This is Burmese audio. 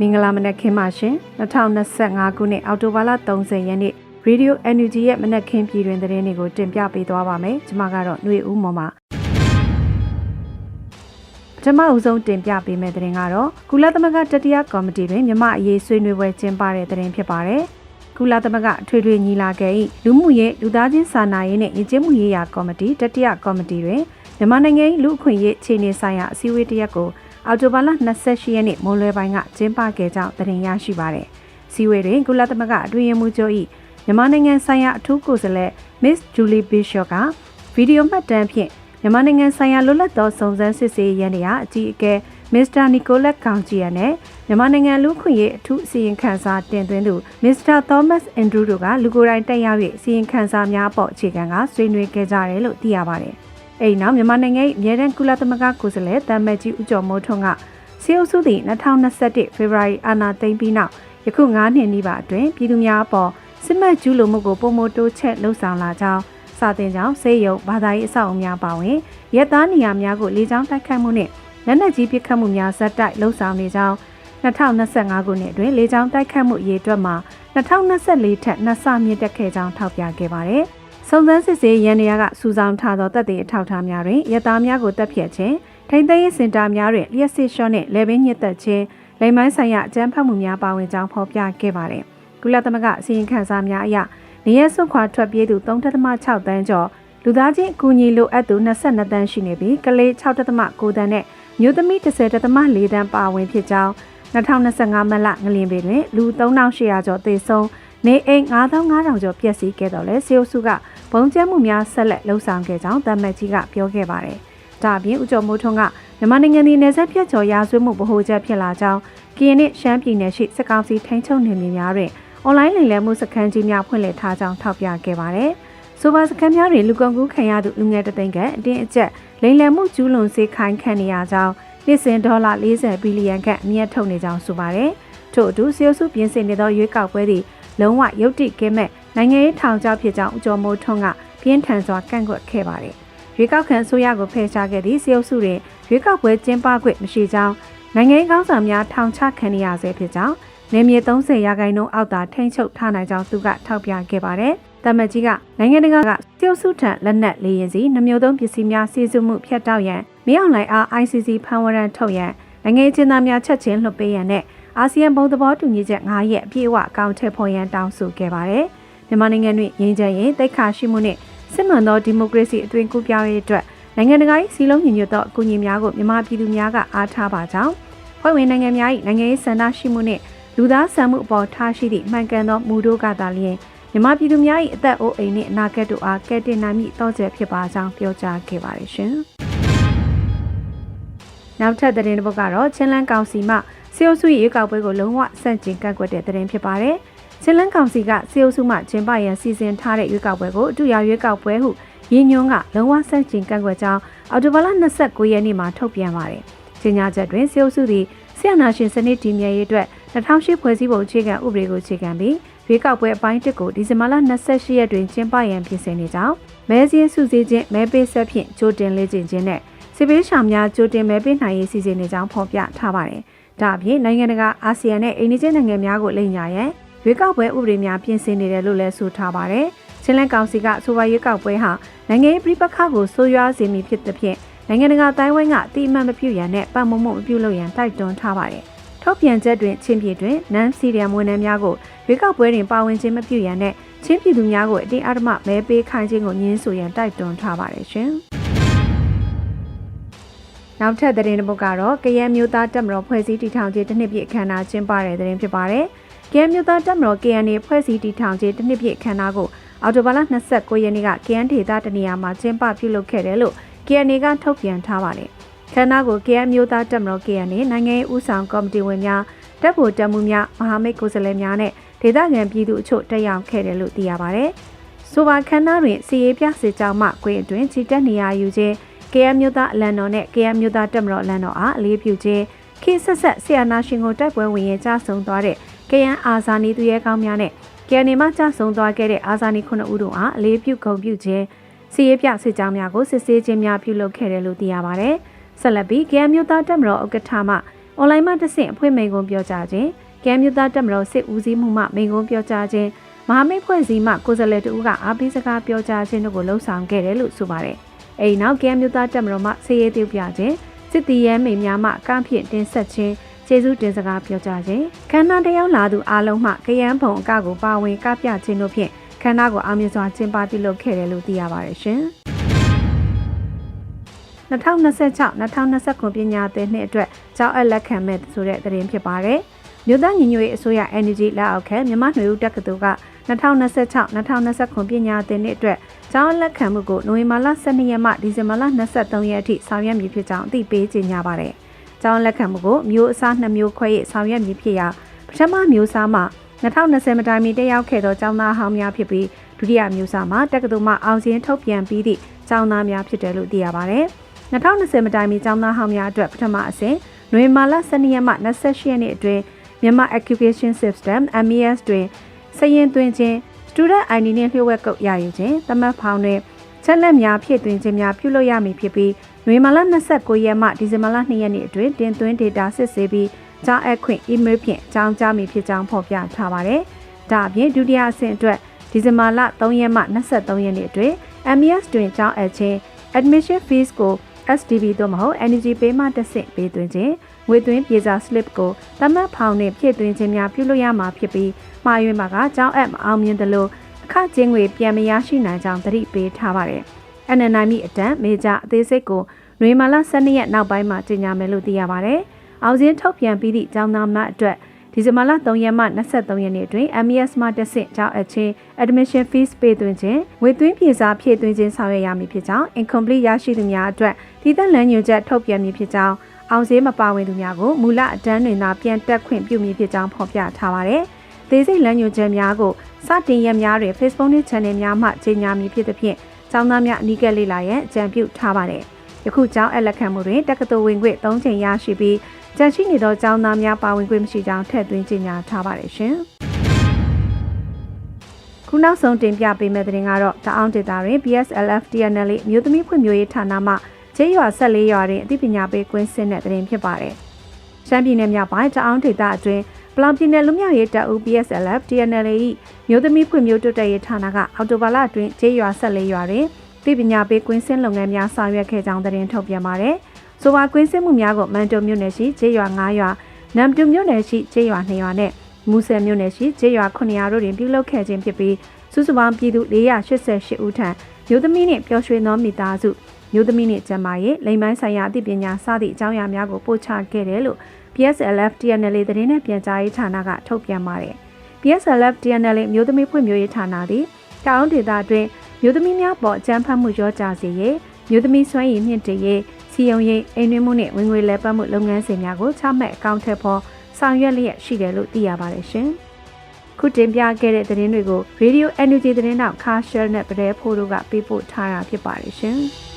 မင်္ဂလာမနက်ခင်းပါရှင်2025ခုနှစ်အောက်တိုဘာလ30ရက်နေ့ Radio NUG ရဲ့မနက်ခင်းပြည်တွင်သတင်းတွေကိုတင်ပြပေးသွားပါမယ်ကျွန်မကတော့ຫນွေဦးမော်ပါပထမအဦးဆုံးတင်ပြပေးမယ့်သတင်းကတော့ကုလသမဂ္ဂတတိယကော်မတီတွင်မြမအရေးဆွေးနွေးပွဲကျင်းပတဲ့သတင်းဖြစ်ပါတယ်ကုလသမဂ္ဂအထွေထွေညီလာခံ၏လူမှုရေးလူသားချင်းစာနာရေးနဲ့ယဉ်ကျေးမှုရေးရာကော်မတီတတိယကော်မတီတွင်မြန်မာနိုင်ငံ၏လူ့အခွင့်အရေးခြေနေဆိုင်ရာအစည်းအဝေးတစ်ရက်ကို အော်တိုဘာလ28ရက်နေ့မိုးလွယ်ပိုင်းကကျင်းပခဲ့ကြောင်းသတင်းရရှိပါရယ်။စီဝေတွင်ကုလသမဂ္ဂအတွင်းရေးမှူးချုပ်၏မြန်မာနိုင်ငံဆိုင်ရာအထူးကိုယ်စားလှယ် Miss Julie Bishop ကဗီဒီယိုမှတ်တမ်းဖြင့်မြန်မာနိုင်ငံဆိုင်ရာလွတ်လပ်သောစုံစမ်းစစ်ဆေးရေးရန်တရားအကြီးအကဲ Mr. Nicholas Kaunjia နဲ့မြန်မာနိုင်ငံလူ့ခွင့်ရေးအထူးအစီရင်ခံစာတင်သွင်းသူ Mr. Thomas Andrew တို့ကလူကိုယ်တိုင်တက်ရောက်၍အစီရင်ခံစာများအပေါ်အခြေခံကဆွေးနွေးခဲ့ကြတယ်လို့သိရပါတယ်။ အဲ့ဒီနောက်မြန်မာနိုင်ငံ၏အမြဲတမ်းကုလသမဂ္ဂကိုယ်စားလှယ်တမ်မတ်ကြီးဦးကျော်မိုးထွန်းကစီအုပ်စုသည့်2021ဖေဖော်ဝါရီအာဏာသိမ်းပြီးနောက်ယခု9နှစ်နီးပါအတွင်းပြည်သူများအပေါ်စစ်မှတ်ကျူးလွန်မှုကိုပုံမတိုးချက်လှုံ့ဆော်လာကြောင်းစာတင်ကြောင်းစေယုံဘာသာရေးအဆောက်အအုံများပါဝင်ရဲသားနေရာများကိုလေကြောင်းတိုက်ခတ်မှုနှင့်လက်နက်ကြီးပစ်ခတ်မှုများဇက်တိုက်လှုံ့ဆော်နေကြောင်း2025ခုနှစ်အတွင်းလေကြောင်းတိုက်ခတ်မှုအရေးအတွက်မှာ2024ထက်နှစ်ဆမြင့်တက်ခဲ့ကြောင်းထောက်ပြခဲ့ပါတယ်။ စုံစမ်းစစ်ဆေးရန်နေရကစူဆောင်းထားသောတပ်တွေအထောက်အထားများတွင်ရသားများကိုတပ်ဖြတ်ခြင်းထိန်းသိမ်းရေးစင်တာများတွင်လျှက်စစ်ရှော့နှင့်လေဘင်းညစ်သက်ခြင်းလိမ်မိုင်းဆိုင်ရာအကြမ်းဖက်မှုများပါဝင်ကြောင်းဖော်ပြခဲ့ပါတယ်။ကုလသမဂ္ဂအစည်းအဝေးခန်းစာများအရနေရဆွခွာထွက်ပြေးသူ3.6တန်းကျော်လူသားချင်းအကူအညီလိုအပ်သူ22တန်းရှိနေပြီးကလေး6.9တန်းနဲ့မြို့သမီး10.4တန်းပါဝင်ဖြစ်ကြောင်း2025မတ်လငလင်ပေတွင်လူ3800ကျော်သေဆုံးနေအိမ်9500ကျော်ပျက်စီးခဲ့တော့လဲစေအုပ်စုက ဘုံကျဲမှုများဆက်လက်လှုံ့ဆော်ခဲ့ကြောင်းတမတ်ကြီးကပြောခဲ့ပါတယ်။ဒါအပြင်ဦးကျော်မိုးထွန်းကမြန်မာနိုင်ငံပြည်နယ်ဆက်ဖြတ်ကျော်ရာဇဝတ်မှုဗဟိုချက်ဖြစ်လာကြောင်းကရင်နဲ့ရှမ်းပြည်နယ်ရှိစစ်ကောင်စီထိန်းချုပ်နေမြေများတွင်အွန်လိုင်းလိမ်လည်မှုစခန်းကြီးများဖွင့်လှစ်ထားကြောင်းထောက်ပြခဲ့ပါတယ်။ဆိုပါစခန်းများတွင်လူကုန်ကူးခံရသူလူငယ်တသိန်းကအတင်းအကျပ်လိမ်လည်မှုကျူးလွန်စေခိုင်းခံနေရကြောင်းနှစ်စဉ်ဒေါ်လာ40ဘီလီယံခန့်အမြတ်ထုတ်နေကြောင်းဆိုပါတယ်။ထို့အတူစီယိုစုပြင်ဆင်နေသောရွေးကောက်ပွဲသည်လုံးဝရုတ်တိကဲမဲ့ နိုင်ငံရေးထောင်ချဖြစ်ကြောင်းဦးကျော်မိုးထွန်းကပြင်းထန်စွာကန့်ကွက်ခဲ့ပါတယ်။ရွေးကောက်ခံအစိုးရကိုဖယ်ရှားခဲ့သည့်စီအုပ်စုတွင်ရွေးကောက်ပွဲကျင်းပခွင့်မရှိကြောင်းနိုင်ငံရေးကောင်းဆောင်များထောင်ချခံရဆဲဖြစ်ကြောင်းနေမြေ30ရာခိုင်နှုန်းအောက်သာထိန်းချုပ်ထားနိုင်ကြောင်းသူကထောက်ပြခဲ့ပါတယ်။တမတ်ကြီးကနိုင်ငံတကာကစီအုပ်စုထံလက်နက်လေရင်စီနှမျိုးသုံးပစ္စည်းများစီစုမှုဖျက်တောက်ရန်မင်းအောင်လှိုင်အား ICC ဖန်ဝရန်ထုတ်ရန်နိုင်ငံချင်းသားများချက်ချင်းလွှတ်ပေးရန်နဲ့အာဆီယံဘုံသဘောတူညီချက်9ရက်အပြည့်အဝအကောင့်ထည့်ဖော်ရန်တောင်းဆိုခဲ့ပါတယ်။ မြန်မာနိုင်ငံတွင်ငြိမ်းချမ်းရေးတိတ်ခါရှိမှုနှင့်စစ်မှန်သောဒီမိုကရေစီအသွင်ကူးပြောင်းရေးအတွက်နိုင်ငံတကာ၏စီလုံးညီညွတ်သောအကူအညီများကိုမြန်မာပြည်သူများကအားထားပါကြောင်းဖွဲ့ဝင်နိုင်ငံများ၏နိုင်ငံရေးစံနှရှိမှုနှင့်လူသားဆန်မှုအပေါ်ထားရှိသည့်မှန်ကန်သောမူတို့ကသာလျှင်မြန်မာပြည်သူများ၏အသက်အိုးအိမ်နှင့်အနာဂတ်တို့အားကယ်တင်နိုင်မည့်တောကျယ်ဖြစ်ပါကြောင်းပြောကြားခဲ့ပါတယ်ရှင်။နောက်ထပ်သတင်းတစ်ပုဒ်ကတော့ချင်းလန်းကောင်စီမှစီအိုစုရဲ့ရွေးကောက်ပွဲကိုလုံးဝဆန့်ကျင်ကန့်ကွက်တဲ့သတင်းဖြစ်ပါတယ်။ ချင်းလန်းကောင်စီကစီအိုစုမှကျင်းပရန်စီစဉ်ထားတဲ့ရွေးကောက်ပွဲကိုအတူရရွေးကောက်ပွဲဟုရင်းညွှန်းကလုံးဝဆန့်ကျင်ကန့်ကွက်ကြောင်းအော်တိုဘာလ29ရက်နေ့မှာထုတ်ပြန်ပါတယ်။ကြေညာချက်တွင်စီအိုစုသည်ဆီယနာရှင်စနစ်တည်မြဲရေးအတွက်2008ဖွဲ့စည်းပုံအခြေခံဥပဒေကိုအခြေခံပြီးရွေးကောက်ပွဲအပိုင်းတစ်ကိုဒီဇင်ဘာလ28ရက်တွင်ကျင်းပရန်ပြင်ဆင်နေကြောင်းမဲစည်းစုစည်းချင်းမဲပေးဆက်ဖြင့်ကြိုတင်လေ့ကျင့်ခြင်းနဲ့စစ်ပေးဆောင်များကြိုတင်မဲပေးနိုင်ရေးစီစဉ်နေကြောင်းဖော်ပြထားပါတယ်။ဒါအပြင်နိုင်ငံတကာအာဆီယံနဲ့အိန္ဒိယနိုင်ငံများကိုလိမ်ညာရန် ရွေးကောက်ပွဲဥပဒေများပြင်ဆင်နေတယ်လို့လည်းဆိုထားပါတယ်။ချင်းလန်ကောင်စီကအဆိုပါရွေးကောက်ပွဲဟာနိုင်ငံရေးပြည်ပခါကိုဆိုးရွားစေမည်ဖြစ်သဖြင့်နိုင်ငံတကာတိုင်းဝိုင်းကအတိအမှန်မပြုရန်နဲ့ပတ်မမှုမပြုလုပ်ရန်တိုက်တွန်းထားပါတယ်။ထုတ်ပြန်ချက်တွင်ချင်းပြည်တွင်နန်စီရီယမ်ဝန်ထမ်းများကိုရွေးကောက်ပွဲတွင်ပါဝင်ခြင်းမပြုရန်နဲ့ချင်းပြည်သူများကိုအတင်းအဓမ္မမဲပေးခိုင်းခြင်းကိုညှင်းဆိုရန်တိုက်တွန်းထားပါတယ်ရှင်။နောက်ထပ်သတင်းတစ်ပုဒ်ကတော့ကရန်မျိုးသားတက်မတော်ဖွဲ့စည်းတည်ထောင်ခြင်းတစ်နှစ်ပြည့်အခမ်းအနားကျင်းပတဲ့သတင်းဖြစ်ပါတယ်။ ကရန်မျိုးသားတက်မတော် KNA ဖွဲ့စည်းတည်ထောင်ခြင်းတစ်နှစ်ပြည့်အခမ်းအနားကိုအော်တိုဘာလ29ရက်နေ့က KN ဒေသတနေရာမှာကျင်းပပြုလုပ်ခဲ့တယ်လို့ KNA ကထုတ်ပြန်ထားပါတယ်။ခမ်းနားကို KN မျိုးသားတက်မတော် KNA နိုင်ငံရေးဦးဆောင်ကော်မတီဝင်များတပ်ဖို့တပ်မှုများမဟာမိတ်ကိုယ်စားလှယ်များနဲ့ဒေသခံပြည်သူအချို့တက်ရောက်ခဲ့တယ်လို့သိရပါတယ်။ဆိုပါခမ်းနားတွင်စီရေးပြစစ်ကြောင်းမှကွင်းအတွင်းချီတက်နေရယူခြင်း KM မြို့သားအလံတော်နဲ့ KM မြို့သားတက်မတော်အလံတော်အားအလေးပြုခြင်းခေဆက်ဆက်ဆီယနာရှင်ကိုတိုက်ပွဲဝင်ရင်ကြဆုံသွားတဲ့ KN အာဇာနည်သူရဲကောင်းများနဲ့ KN မှာကြဆုံသွားခဲ့တဲ့အာဇာနည်ခုနှစ်ဦးတို့အားအလေးပြုဂုဏ်ပြုခြင်းစီရေးပြစစ်ကြောင်းများကိုစစ်ဆေးခြင်းများပြုလုပ်ခဲ့တယ်လို့သိရပါတယ်။ဆက်လက်ပြီး KM မြို့သားတက်မတော်ဥက္ကဋ္ဌမှအွန်လိုင်းမှာတစ်ဆင့်အဖွင့်မိန့်ခွန်းပြောကြားခြင်းကမ်မြူသားတက်မတော်စစ်ဦးစီးမှုမှမိန့်ခွန်းပြောကြားခြင်းမဟာမိတ်ဖွဲ့စည်းမှကိုယ်စားလှယ်တို့ကအားပေးစကားပြောကြားခြင်းတို့ကိုလှုံ့ဆော်ခဲ့တယ်လို့ဆိုပါတယ်။အဲဒီနောက်ကမ်မြူသားတက်မတော်မှဆေးရဲ tiêu ပြခြင်းစစ်တီရဲမိန်များမှကန့်ဖြင့်တင်ဆက်ခြင်း ကျေးဇူးတင်စကားပြောကြားခြင်းခန္ဓာတယောက်လာသူအားလုံးမှကရန်ဖုံအကကိုပါဝင်ကပြခြင်းတို့ဖြင့်ခန္ဓာကိုအောင်မြင်စွာကျင်းပပြုလုပ်ခဲ့တယ်လို့သိရပါတယ်ရှင်။2026-2029ပညာသင်နှစ်အတွက်ကျောင်းအပ်လက်ခံမဲ့ဆိုတဲ့သတင်းဖြစ်ပါတယ်။မြို့သားညီညွတ်ရေးအစိုးရ NGO လက်အောက်ခံမြန်မာ့ຫນွေဦးတက္ကသိုလ်က2026-2029ပညာသင်နှစ်အတွက်ကျောင်းလက်ခံမှုကိုနိုဝင်ဘာလ12ရက်မှဒီဇင်ဘာလ23ရက်အထိဆောင်ရွက်မည်ဖြစ်ကြောင်းအသိပေးကြေညာပါတယ်။ ကျောင်းလက်ခံမှုကိုမျိုးအစား2မျိုးခွဲ၍ဆောင်ရွက်မည်ဖြစ်ရာပထမမျိုးစားမှာ2020မတိုင်မီတက်ရောက်ခဲ့သောကျောင်းသားဟောင်းများဖြစ်ပြီးဒုတိယမျိုးစားမှာတက္ကသိုလ်မှအောင်စင်းထုတ်ပြန်ပြီးသည့်ကျောင်းသားများဖြစ်တယ်လို့သိရပါတယ်။2020မတိုင်မီကျောင်းသားဟောင်းများအတွက်ပထမအဆင့်နွေမာလ12ရက်မှ28ရက်နေ့အတွင်းမြန်မာ Education System MES တွင်စရင်သွင်းခြင်း Student ID နှင့်လျှို့ဝှက်ကုတ်ရယူခြင်းတမတ်ဖောင်းတွင်ချက်လက်များဖြည့်သွင်းခြင်းများပြုလုပ်ရမည်ဖြစ်ပြီး နွေမာလ29ရက်မှဒီဇင်ဘာလ2ရက်နေ့အတွင်းတင်သွင်း data စစ်ဆေးပြီးကျောင်းအပ်ခွင့် email ဖြင့်အကြောင်းကြားမည်ဖြစ်ကြောင်းဖော်ပြထားပါတယ်။ဒါအပြင်ဒုတိယအဆင့်အတွက်ဒီဇင်ဘာလ3ရက်မှ23ရက်နေ့အတွင်း MES တွင်ကျောင်းအပ်ခြင်း admission fees ကို SDB သို့မဟုတ် Energy Pay မှတက်ဆင့်ပေးသွင်းခြင်းငွေသွင်းပြေစာ slip ကိုတမတ်ဖောင်နှင့်ဖြည့်သွင်းခြင်းများပြုလုပ်ရမှာဖြစ်ပြီးမှားယွင်းမှာကကျောင်းအပ်မအောင်မြင်သလိုအခကျင်းငွေပြန်မရရှိနိုင်ကြောင်းသတိပေးထားပါတယ်။ NNI မိအတန်မေဂျာအသေးစိတ်ကိုနွေမာလ12ရက်နောက်ပိုင်းမှာကြေညာမယ်လို့သိရပါတယ်။အောင်စင်းထုတ်ပြန်ပြီးသည့်ကျောင်းသားများအတွက်ဒီဇင်ဘာလ3ရက်မှ23ရက်နေ့အတွင်း MES မှတက်ဆင့်ကျောင်းအချင်း admission fees ပေးသွင်းခြင်းငွေသွင်းပြေစာဖြည့်သွင်းခြင်းဆောင်ရွက်ရမည်ဖြစ်ကြောင်း incomplete ရရှိသူများအတွက်တည်သက်လမ်းညွှန်ချက်ထုတ်ပြန်မည်ဖြစ်ကြောင်းအောင်စည်းမပါဝင်သူများကိုမူလအတန်းတွင်သာပြန်တက်ခွင့်ပြုမည်ဖြစ်ကြောင်းဖော်ပြထားပါတယ်။သေးစိတ်လမ်းညွှန်ချက်များကိုစတင်ရက်များတွင် Facebook နှင့် Channel များမှကြေညာမည်ဖြစ်သဖြင့် ကျောင်းသားများအနီးကပ်လေ့လာရန်အကြံပြုထားပါတယ်။ယခုကျောင်းအလက်ခံမှုတွင်တက္ကသိုလ်ဝင်ခွင့်၃ချိန်ရရှိပြီးကြန့်ရှိနေသောကျောင်းသားများပါဝင်ခွင့်မရှိကြောင်းထည့်သွင်းကြေညာထားပါတယ်ရှင်။ခုနောက်ဆုံးတင်ပြပေးမယ့်သတင်းကတော့တအောင်းဒေတာတွင် BSLF TNL မြို့သမီးဖွံ့ဖြိုးရေးဌာနမှကျေးရွာ14ရွာတွင်အသိပညာပေးကွင်းဆင်းတဲ့သတင်းဖြစ်ပါတယ်။ရှမ်းပြည်နယ်မြောက်ပိုင်းတအောင်းဒေတာအတွင်း ပလောင်ပြည်နယ်လူမျိုးရေးတပ်ဦး BSLF TNL ၏မြို့သမီးဖွံ့ဖြိုးတိုးတက်ရေးဌာနကအော်တိုဘာလအတွင်းကျေးရွာ14ရွာတွင်သိပညာပေးကွင်းဆင်းလုပ်ငန်းများဆောင်ရွက်ခဲ့ကြောင်းသတင်းထုတ်ပြန်ပါတယ်။ဆိုပါကွင်းစစ်မှုများကိုမန်တုံမြို့နယ်ရှိကျေးရွာ9ရွာနမ်တူမြို့နယ်ရှိကျေးရွာ2ရွာနဲ့မူဆယ်မြို့နယ်ရှိကျေးရွာ9ရွာတို့တွင်ပြုလုပ်ခဲ့ခြင်းဖြစ်ပြီးစုစုပေါင်းပြည်သူ488ဦးထံမြို့သမီးနှင့်ပျော်ရွှင်သောမိသားစု မြို့သမီးနှင့်ကျန်းမာရေးလိမ်မိုင်းဆိုင်ရာအသိပညာစသည့်အကြောင်းအရာများကိုပို့ချခဲ့တယ်လို့ PSLF TNL သတင်းနဲ့ပြန်ကြားရေးဌာနကထုတ်ပြန်ပါတယ်။ PSLF TNL မြို့သမီးဖွံ့ဖြိုးရေးဌာနသည်တောင်ဒေသတွင်မြို့သမီးများပေါ်အကြမ်းဖက်မှုရောကြစေရေးမြို့သမီးစွမ်းရည်မြင့်တင်ရေးစီယုံရေးအိမ်တွင်းမှုနဲ့ဝင်ငွေလဲပတ်မှုလုပ်ငန်းစဉ်များကိုချမှတ်အကောင့်ထက်ဖော်ဆောင်ရွက်လျက်ရှိတယ်လို့သိရပါတယ်ရှင်။ခုတင်ပြခဲ့တဲ့သတင်းတွေကို Radio Energy သတင်းတောက်ခါရှယ်နဲ့ပရဲဖိုးတို့ကပေးပို့ထားတာဖြစ်ပါတယ်ရှင်။